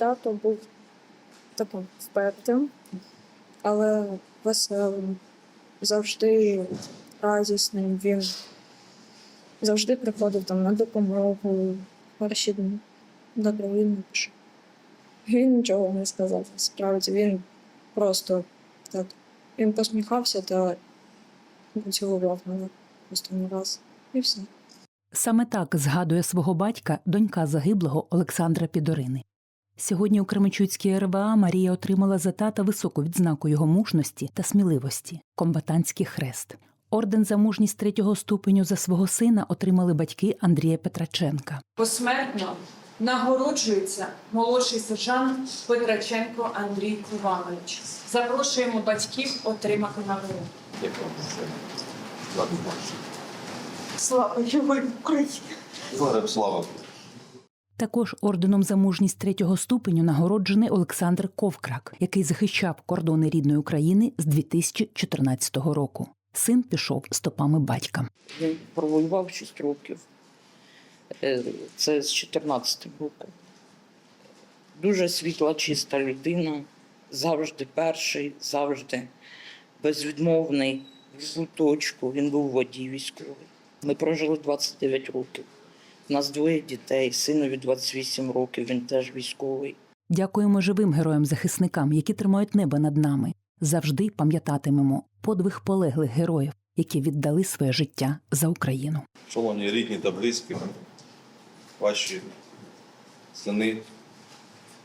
тато був таким впертим, але веселим, завжди радісним. Він завжди приходив там на допомогу перші дні добровільніше. Він нічого не сказав. Справді він просто так. Він посміхався та поцілував мене останній раз. І все. Саме так згадує свого батька донька загиблого Олександра Підорини. Сьогодні у Кременчуцькій РВА Марія отримала за тата високу відзнаку його мужності та сміливості комбатантський хрест. Орден за мужність третього ступеню за свого сина отримали батьки Андрія Петраченка. Посмертно нагороджується молодший сержант Петраченко Андрій Іванович. Запрошуємо батьків отримати нагороду. Слава Герою України! Героям слава. Також орденом за мужність третього ступеню нагороджений Олександр Ковкрак, який захищав кордони рідної України з 2014 року. Син пішов стопами батька. Він провоював 6 років. Е, Це з 14 року. Дуже світла, чиста людина, завжди перший, завжди безвідмовний в точку. Він був водій військовий. Ми прожили 29 років. У нас двоє дітей, синові 28 років, він теж військовий. Дякуємо живим героям-захисникам, які тримають небо над нами. Завжди пам'ятатимемо подвиг полеглих героїв, які віддали своє життя за Україну. Шановні рідні та близькі, ваші сини,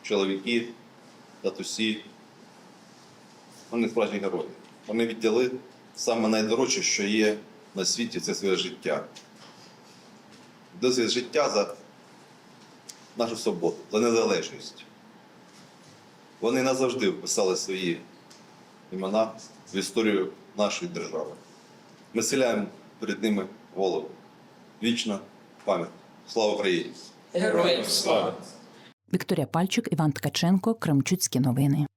чоловіки, татусі. Вони справжні герої. Вони віддали саме найдорожче, що є на світі, це своє життя. Своє життя за нашу свободу, за незалежність. Вони назавжди вписали свої імена в історію нашої держави. Ми схиляємо перед ними голову. Вічна пам'ять. Слава Україні! Героям слава! Вікторія Пальчик, Іван Ткаченко, Кремчуцькі новини.